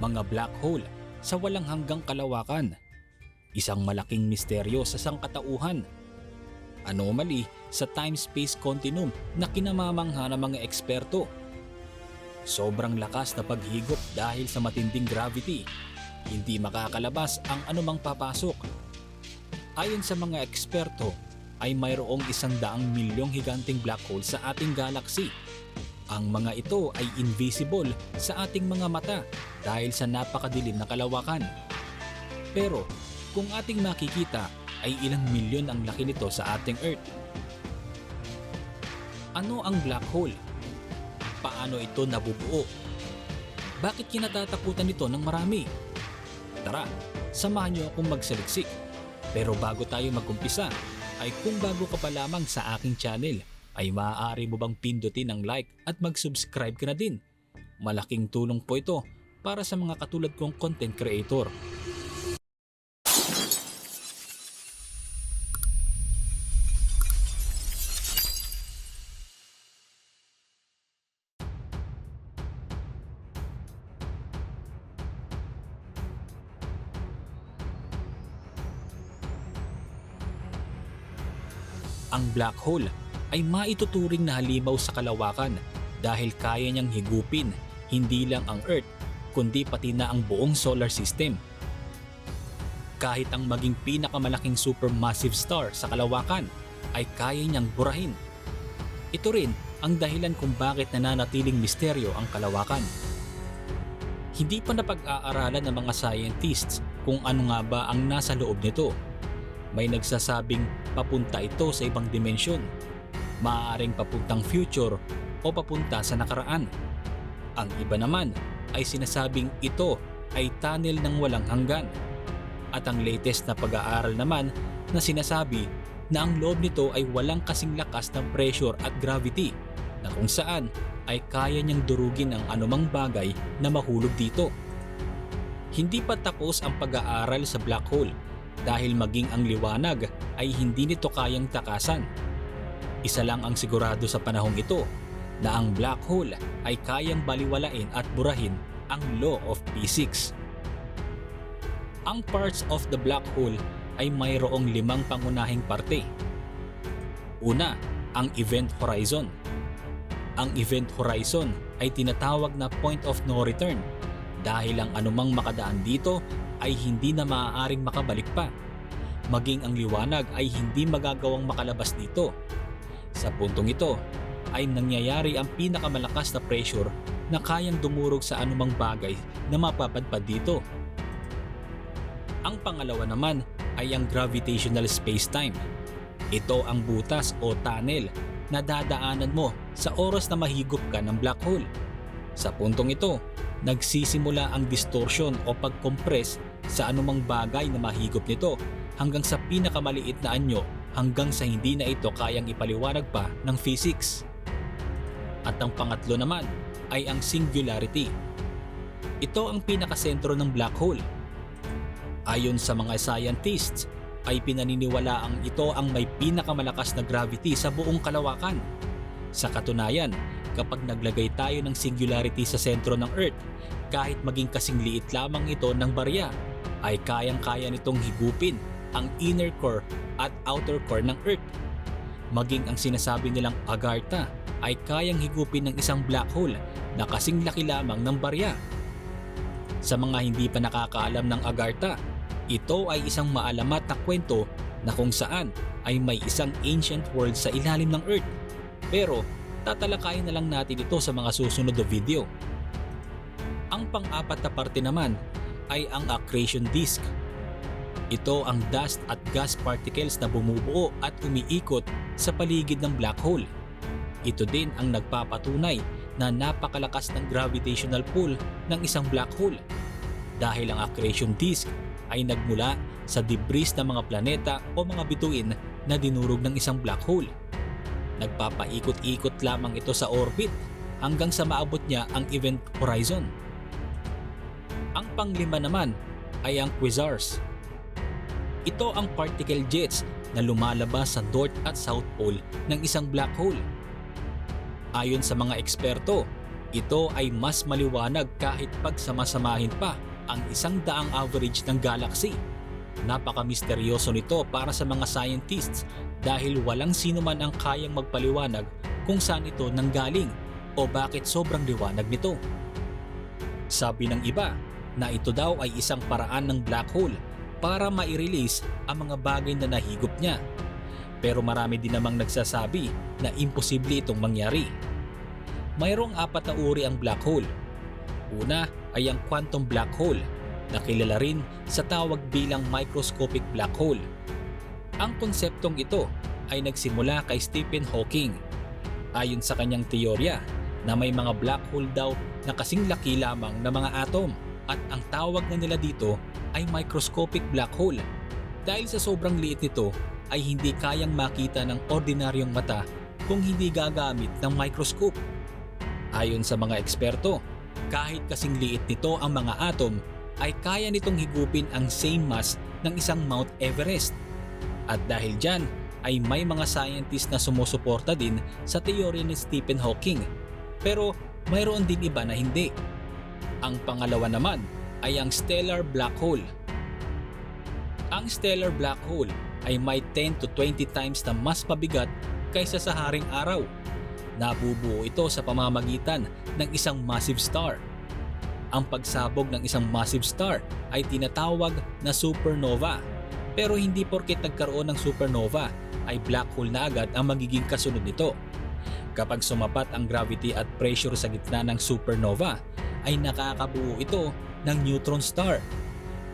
mga black hole sa walang hanggang kalawakan. Isang malaking misteryo sa sangkatauhan. Anomaly sa time-space continuum na kinamamangha ng mga eksperto. Sobrang lakas na paghigop dahil sa matinding gravity. Hindi makakalabas ang anumang papasok. Ayon sa mga eksperto, ay mayroong isang daang milyong higanting black hole sa ating galaxy. Ang mga ito ay invisible sa ating mga mata dahil sa napakadilim na kalawakan. Pero kung ating makikita ay ilang milyon ang laki nito sa ating Earth. Ano ang black hole? Paano ito nabubuo? Bakit kinatatakutan nito ng marami? Tara, samahan niyo akong magsaliksik. Pero bago tayo magumpisa, ay kung bago ka pa lamang sa aking channel, ay maaari mo bang pindutin ang like at mag-subscribe ka na din. Malaking tulong po ito para sa mga katulad kong content creator. Ang black hole ay maituturing na halimaw sa kalawakan dahil kaya niyang higupin hindi lang ang Earth kundi pati na ang buong solar system. Kahit ang maging pinakamalaking supermassive star sa kalawakan ay kaya niyang burahin. Ito rin ang dahilan kung bakit nananatiling misteryo ang kalawakan. Hindi pa napag-aaralan ng mga scientists kung ano nga ba ang nasa loob nito may nagsasabing papunta ito sa ibang dimensyon. Maaaring papuntang future o papunta sa nakaraan. Ang iba naman ay sinasabing ito ay tunnel ng walang hanggan. At ang latest na pag-aaral naman na sinasabi na ang loob nito ay walang kasing lakas ng pressure at gravity na kung saan ay kaya niyang durugin ang anumang bagay na mahulog dito. Hindi pa tapos ang pag-aaral sa black hole dahil maging ang liwanag ay hindi nito kayang takasan. Isa lang ang sigurado sa panahong ito na ang black hole ay kayang baliwalain at burahin ang law of physics. Ang parts of the black hole ay mayroong limang pangunahing parte. Una, ang event horizon. Ang event horizon ay tinatawag na point of no return dahil ang anumang makadaan dito ay hindi na maaaring makabalik pa. Maging ang liwanag ay hindi magagawang makalabas dito. Sa puntong ito ay nangyayari ang pinakamalakas na pressure na kayang dumurog sa anumang bagay na mapapadpad dito. Ang pangalawa naman ay ang gravitational space-time. Ito ang butas o tunnel na dadaanan mo sa oras na mahigop ka ng black hole. Sa puntong ito, nagsisimula ang distortion o pag-compress sa anumang bagay na mahigop nito hanggang sa pinakamaliit na anyo hanggang sa hindi na ito kayang ipaliwanag pa ng physics. At ang pangatlo naman ay ang singularity. Ito ang pinakasentro ng black hole. Ayon sa mga scientists, ay pinaniniwala ang ito ang may pinakamalakas na gravity sa buong kalawakan. Sa katunayan, kapag naglagay tayo ng singularity sa sentro ng Earth, kahit maging kasing liit lamang ito ng barya, ay kayang-kaya nitong higupin ang inner core at outer core ng Earth. Maging ang sinasabi nilang Agartha ay kayang higupin ng isang black hole na kasing laki lamang ng barya. Sa mga hindi pa nakakaalam ng Agartha, ito ay isang maalamat na kwento na kung saan ay may isang ancient world sa ilalim ng Earth. Pero tatalakayin na lang natin ito sa mga susunod na video. Ang pang-apat na parte naman ay ang accretion disk. Ito ang dust at gas particles na bumubuo at umiikot sa paligid ng black hole. Ito din ang nagpapatunay na napakalakas ng gravitational pull ng isang black hole. Dahil ang accretion disk ay nagmula sa debris ng mga planeta o mga bituin na dinurog ng isang black hole. Nagpapaikot-ikot lamang ito sa orbit hanggang sa maabot niya ang event horizon. Ang panglima naman ay ang quasars. Ito ang particle jets na lumalabas sa north at south pole ng isang black hole. Ayon sa mga eksperto, Ito ay mas maliwanag kahit pagsamasamahin pa ang isang daang average ng galaxy. Napaka-misteryoso nito para sa mga scientists dahil walang sino man ang kayang magpaliwanag kung saan ito nanggaling o bakit sobrang liwanag nito. Sabi ng iba na ito daw ay isang paraan ng black hole para mai-release ang mga bagay na nahigop niya. Pero marami din namang nagsasabi na imposible itong mangyari. Mayroong apat na uri ang black hole. Una ay ang quantum black hole na kilala rin sa tawag bilang microscopic black hole. Ang konseptong ito ay nagsimula kay Stephen Hawking. Ayon sa kanyang teorya na may mga black hole daw na kasing laki lamang na mga atom at ang tawag na nila dito ay microscopic black hole. Dahil sa sobrang liit nito ay hindi kayang makita ng ordinaryong mata kung hindi gagamit ng microscope. Ayon sa mga eksperto, kahit kasing liit nito ang mga atom ay kaya nitong higupin ang same mass ng isang Mount Everest. At dahil dyan ay may mga scientist na sumusuporta din sa teorya ni Stephen Hawking. Pero mayroon din iba na hindi. Ang pangalawa naman ay ang stellar black hole. Ang stellar black hole ay may 10 to 20 times na mas mabigat kaysa sa haring araw. Nabubuo ito sa pamamagitan ng isang massive star. Ang pagsabog ng isang massive star ay tinatawag na supernova. Pero hindi porket nagkaroon ng supernova ay black hole na agad ang magiging kasunod nito. Kapag sumapat ang gravity at pressure sa gitna ng supernova ay nakakabuo ito ng neutron star.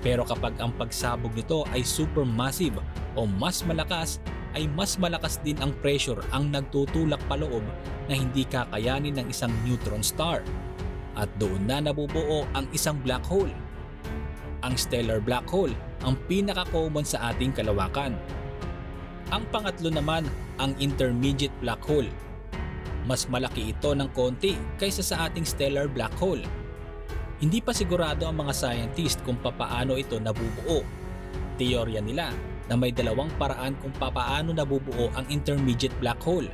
Pero kapag ang pagsabog nito ay supermassive o mas malakas ay mas malakas din ang pressure ang nagtutulak paloob na hindi kakayanin ng isang neutron star. At doon na nabubuo ang isang black hole. Ang stellar black hole ang pinaka-common sa ating kalawakan. Ang pangatlo naman ang intermediate black hole. Mas malaki ito ng konti kaysa sa ating stellar black hole. Hindi pa sigurado ang mga scientist kung papaano ito nabubuo. Teorya nila na may dalawang paraan kung papaano nabubuo ang intermediate black hole.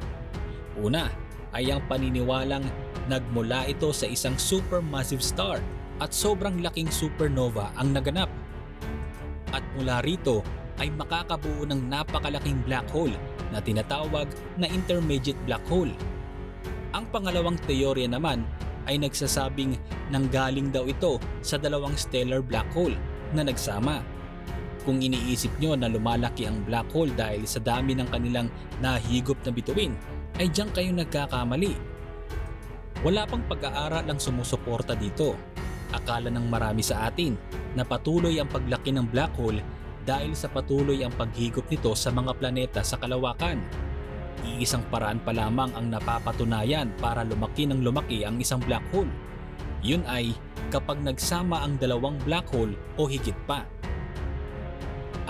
Una ay ang paniniwalang nagmula ito sa isang supermassive star at sobrang laking supernova ang naganap. At mula rito ay makakabuo ng napakalaking black hole na tinatawag na intermediate black hole. Ang pangalawang teorya naman ay nagsasabing nanggaling daw ito sa dalawang stellar black hole na nagsama. Kung iniisip nyo na lumalaki ang black hole dahil sa dami ng kanilang nahigop na bituin, ay diyan kayo nagkakamali. Wala pang pag-aaral ang sumusuporta dito. Akala ng marami sa atin na patuloy ang paglaki ng black hole dahil sa patuloy ang paghigop nito sa mga planeta sa kalawakan. Iisang paraan pa lamang ang napapatunayan para lumaki ng lumaki ang isang black hole. Yun ay kapag nagsama ang dalawang black hole o higit pa.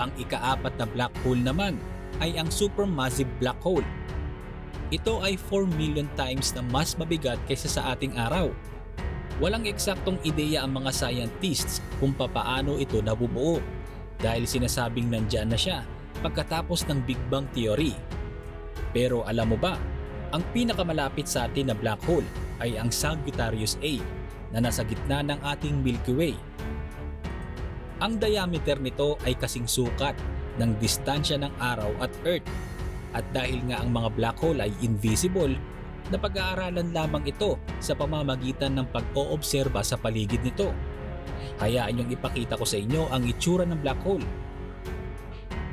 Ang ikaapat na black hole naman ay ang supermassive black hole. Ito ay 4 million times na mas mabigat kaysa sa ating araw. Walang eksaktong ideya ang mga scientists kung papaano ito nabubuo dahil sinasabing nandyan na siya pagkatapos ng Big Bang Theory. Pero alam mo ba, ang pinakamalapit sa atin na black hole ay ang Sagittarius A na nasa gitna ng ating Milky Way. Ang diameter nito ay kasing sukat ng distansya ng araw at Earth at dahil nga ang mga black hole ay invisible, napag-aaralan lamang ito sa pamamagitan ng pag-oobserba sa paligid nito. Hayaan niyong ipakita ko sa inyo ang itsura ng black hole.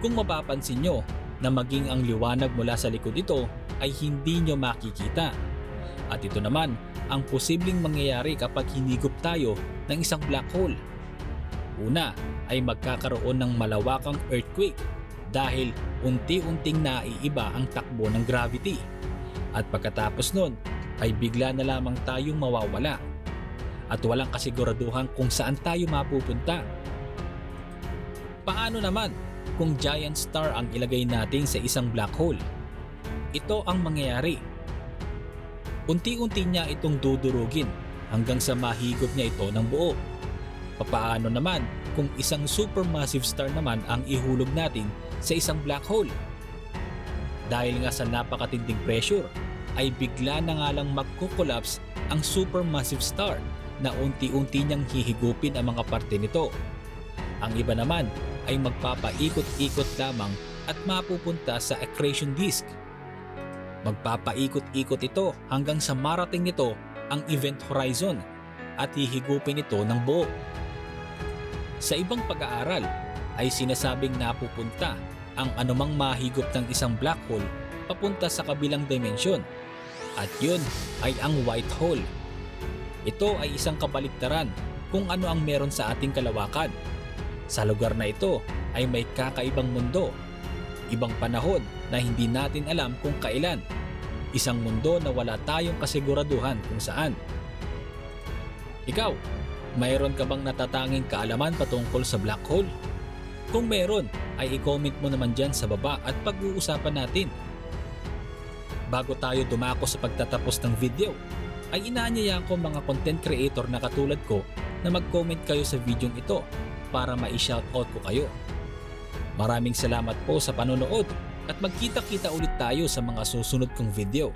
Kung mapapansin nyo na maging ang liwanag mula sa likod nito ay hindi nyo makikita. At ito naman ang posibleng mangyayari kapag hinigop tayo ng isang black hole. Una ay magkakaroon ng malawakang earthquake dahil unti-unting naiiba ang takbo ng gravity. At pagkatapos nun ay bigla na lamang tayong mawawala at walang kasiguraduhan kung saan tayo mapupunta. Paano naman kung giant star ang ilagay natin sa isang black hole? Ito ang mangyayari. Unti-unti niya itong dudurugin hanggang sa mahigop niya ito ng buo. Papaano naman kung isang supermassive star naman ang ihulog natin sa isang black hole? Dahil nga sa napakatinding pressure, ay bigla na nga lang magkukolaps ang supermassive star na unti-unti niyang hihigupin ang mga parte nito. Ang iba naman ay magpapaikot-ikot lamang at mapupunta sa accretion disk. Magpapaikot-ikot ito hanggang sa marating nito ang event horizon at hihigupin ito ng buo. Sa ibang pag-aaral ay sinasabing napupunta ang anumang mahigop ng isang black hole papunta sa kabilang dimensyon at yun ay ang white hole. Ito ay isang kabaliktaran kung ano ang meron sa ating kalawakan. Sa lugar na ito ay may kakaibang mundo, ibang panahon na hindi natin alam kung kailan, isang mundo na wala tayong kasiguraduhan kung saan. Ikaw, mayroon ka bang natatanging kaalaman patungkol sa black hole? Kung meron, ay i-comment mo naman dyan sa baba at pag-uusapan natin. Bago tayo dumako sa pagtatapos ng video, ay inaanyaya ko mga content creator na katulad ko na mag-comment kayo sa video ito para ma-shoutout ko kayo. Maraming salamat po sa panonood at magkita-kita ulit tayo sa mga susunod kong video.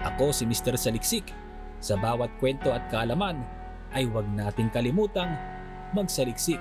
Ako si Mr. Saliksik. Sa bawat kwento at kaalaman ay huwag nating kalimutang magsaliksik.